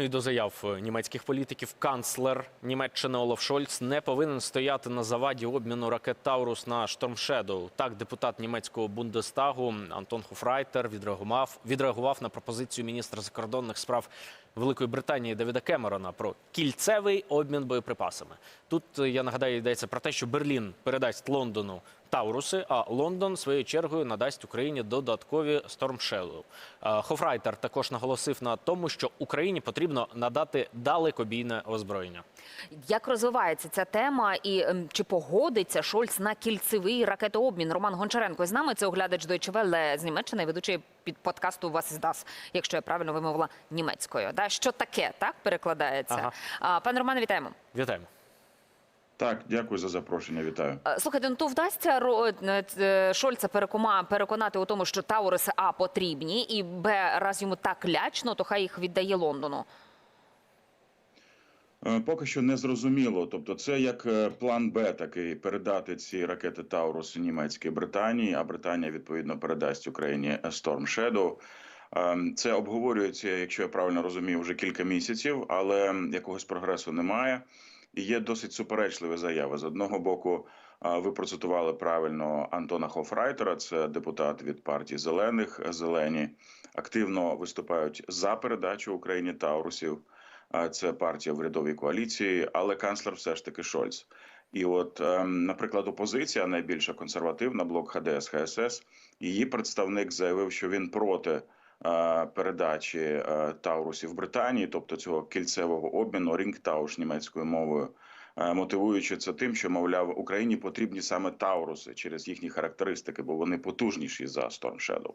Ну і до заяв е, німецьких політиків канцлер Німеччини Олаф Шольц не повинен стояти на заваді обміну ракет Таурус на Shadow. Так, депутат німецького Бундестагу Антон Хофрайтер відреагував, відреагував на пропозицію міністра закордонних справ Великої Британії Давіда Кемерона про кільцевий обмін боєприпасами. Тут е, я нагадаю йдеться про те, що Берлін передасть Лондону Тауруси, а Лондон своєю чергою надасть Україні додаткові. Е, Хофрайтер також наголосив на тому, що Україні потрібно надати далекобійне озброєння. Як розвивається ця тема, і ем, чи погодиться Шольц на кільцевий ракетообмін? Роман Гончаренко з нами це оглядач Deutsche Welle з Німеччини, ведучий під подкасту Вас іздас, якщо я правильно вимовила німецькою. Да? Що таке так перекладається? Ага. Пане Романе, вітаємо. Вітаємо. Так, дякую за запрошення. Вітаю. Е, Слухайте, ну то вдасться е, е, Шольца переконати у тому, що Тауриси А потрібні, і Б, раз йому так лячно, то хай їх віддає Лондону. Поки що не зрозуміло. Тобто, це як план Б такий передати ці ракети Таурус німецькій Британії, а Британія відповідно передасть Україні Storm Shadow. Е, Це обговорюється, якщо я правильно розумію, вже кілька місяців, але якогось прогресу немає. Є досить суперечливі заяви. З одного боку, ви процитували правильно Антона Хофрайтера, це депутат від партії Зелених. Зелені активно виступають за передачу Україні Таурусів. Це партія в рядовій коаліції, але канцлер все ж таки Шольц. І от, ем, наприклад, опозиція найбільша консервативна, блок ХДС ХСС, її представник заявив, що він проти передачі е, Таурусів Британії, тобто цього кільцевого обміну Рінгтауш німецькою мовою, е, мотивуючи це тим, що мовляв Україні потрібні саме Тауруси через їхні характеристики, бо вони потужніші за Storm Shadow.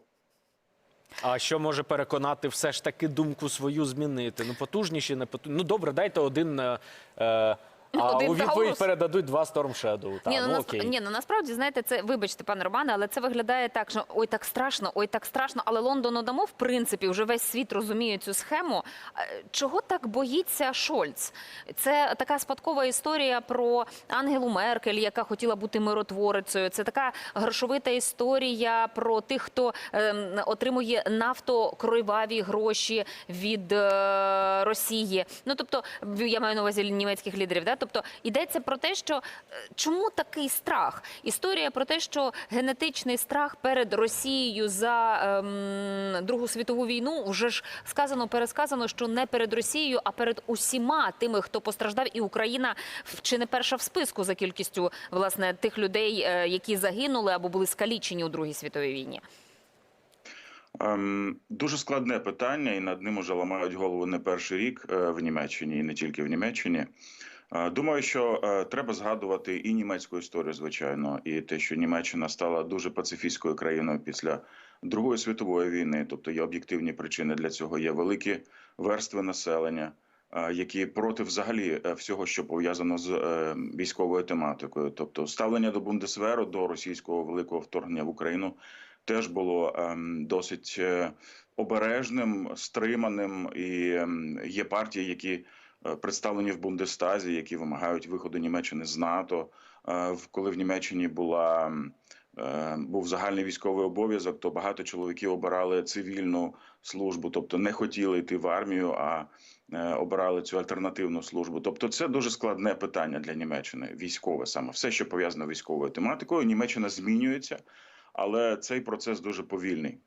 А що може переконати все ж таки думку свою змінити? Ну потужніші, не потужніші. Ну добре, дайте один. е, е, а у відповідь передадуть два Storm Shadow. Та, ні, ну, ну, окей. ні, ну насправді знаєте, це вибачте, пане Романе, але це виглядає так, що ой, так страшно, ой, так страшно. Але Лондону дамо, в принципі, вже весь світ розуміє цю схему. Е, Чого так боїться Шольц? Це така спадкова історія про Ангелу Меркель, яка хотіла бути миротворицею. Це така грошовита історія про тих, хто ем, отримує нафтокриваві гроші від е, Росії. Ну тобто, в- я маю на увазі німецьких лідерів. Да? Тобто йдеться про те, що е, чому такий страх? Історія про те, що генетичний страх перед Росією за ем, Другу світову війну вже ж сказано, пересказано, що не перед Росією, а перед усіма тими, хто постраждав, і Україна чи не перша в списку за кількістю власне тих людей, е, які загинули або були скалічені у Другій світовій війні. Ем, дуже складне питання, і над ним уже ламають голову не перший рік е, в Німеччині, і не тільки в Німеччині. Е, Думаю, що е, треба згадувати і німецьку історію, звичайно, і те, що Німеччина стала дуже пацифістською країною після Другої світової війни. Тобто є об'єктивні причини для цього. Є великі верстви населення, е, які проти взагалі всього, що пов'язано з військовою тематикою. Тобто ставлення до Бундесверу, до російського великого вторгнення в Україну теж було ем, досить обережним, стриманим, і ем, є партії, які представлені в Бундестазі, які вимагають виходу Німеччини з НАТО. Е, Коли в Німеччині була е, був загальний військовий обов'язок, то багато чоловіків обирали цивільну службу, тобто не хотіли йти в армію, а е, обирали цю альтернативну службу. Тобто, це дуже складне питання для Німеччини, військове саме все, що пов'язано військовою тематикою. Німеччина змінюється, але цей процес дуже повільний.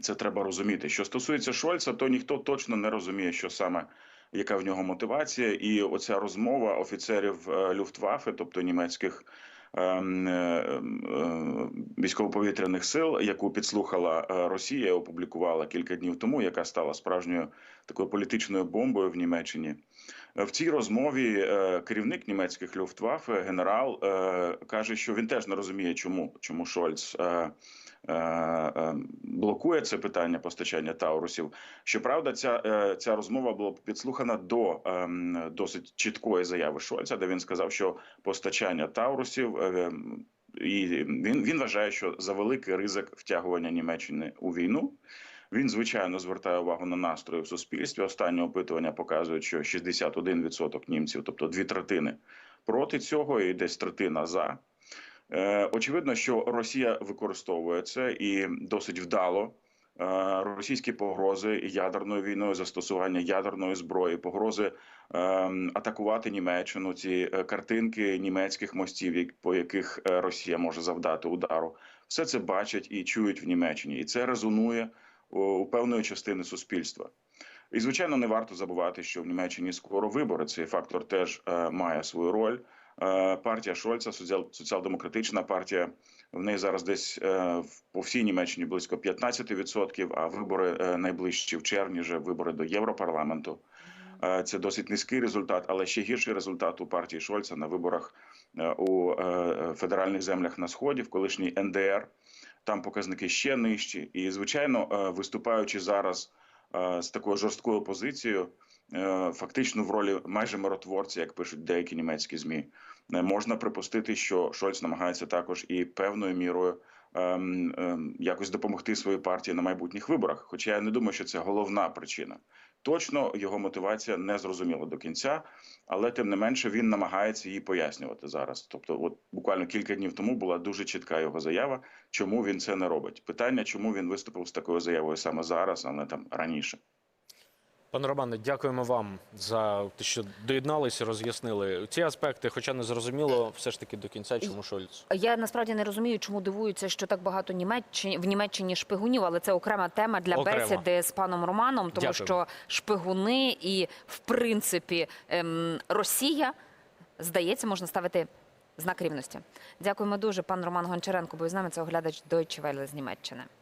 Це треба розуміти. Що стосується Шольца, то ніхто точно не розуміє, що саме яка в нього мотивація, і оця розмова офіцерів е, Люфтваффе, тобто німецьких ем, е, е, військово-повітряних сил, яку підслухала Росія, опублікувала кілька днів тому, яка стала справжньою такою політичною бомбою в Німеччині. В цій розмові керівник німецьких Люфтваффе, генерал, каже, що він теж не розуміє, чому, чому Шольц. Е, е, Блокує це питання постачання таурусів. Щоправда, ця, е, ця розмова була підслухана до ем, досить чіткої заяви Шольца, де він сказав, що постачання таурусів і він, він вважає, що за великий ризик втягування Німеччини у війну. Він звичайно звертає увагу на настрої в суспільстві. Останні опитування показують, що 61% німців, тобто дві третини, проти цього, і десь третина за. Е, Очевидно, що Росія використовує це і досить вдало е, російські погрози ядерною війною, застосування ядерної зброї, погрози е, атакувати Німеччину, ці е, картинки німецьких мостів, по яких Росія може завдати удару. Все це бачать і чують в Німеччині, і це резонує у, певної частини суспільства. І звичайно, не варто забувати, що в Німеччині скоро вибори. Цей фактор теж має свою роль. Е, партія Шольца, соціал- соціал-демократична партія, в неї зараз десь е, по всій Німеччині близько 15%, а вибори е, найближчі в червні, вже вибори до Європарламенту. Це досить низький результат, але ще гірший результат у партії Шольца на виборах у федеральних землях на сході, в колишній НДР. Там показники ще нижчі. І, звичайно, виступаючи зараз з такою жорсткою позицією, фактично в ролі майже миротворця, як пишуть деякі німецькі змі, е, можна припустити, що Шольц намагається також і певною мірою ем, ем, якось допомогти своїй партії на майбутніх виборах. Хоча я не думаю, що це головна причина. Точно його мотивація не зрозуміла до кінця, але тим не менше він намагається її пояснювати зараз. Тобто, от буквально кілька днів тому була дуже чітка його заява, чому він це не робить. Питання, чому він виступив з такою заявою саме зараз, а не там раніше. Пане Романе, дякуємо вам за те, що доєдналися, роз'яснили ці аспекти. Хоча не зрозуміло все ж таки до кінця, чому Шольц. Я насправді не розумію, чому дивуються, що так багато Німеччині в Німеччині шпигунів, але це окрема тема для Окремо. бесіди з паном Романом, тому Дякую. що шпигуни і, в принципі, ем, Росія здається, можна ставити знак рівності. Дякуємо дуже, пан Роман Гончаренко. Був з нами це оглядач Deutsche Welle з Німеччини.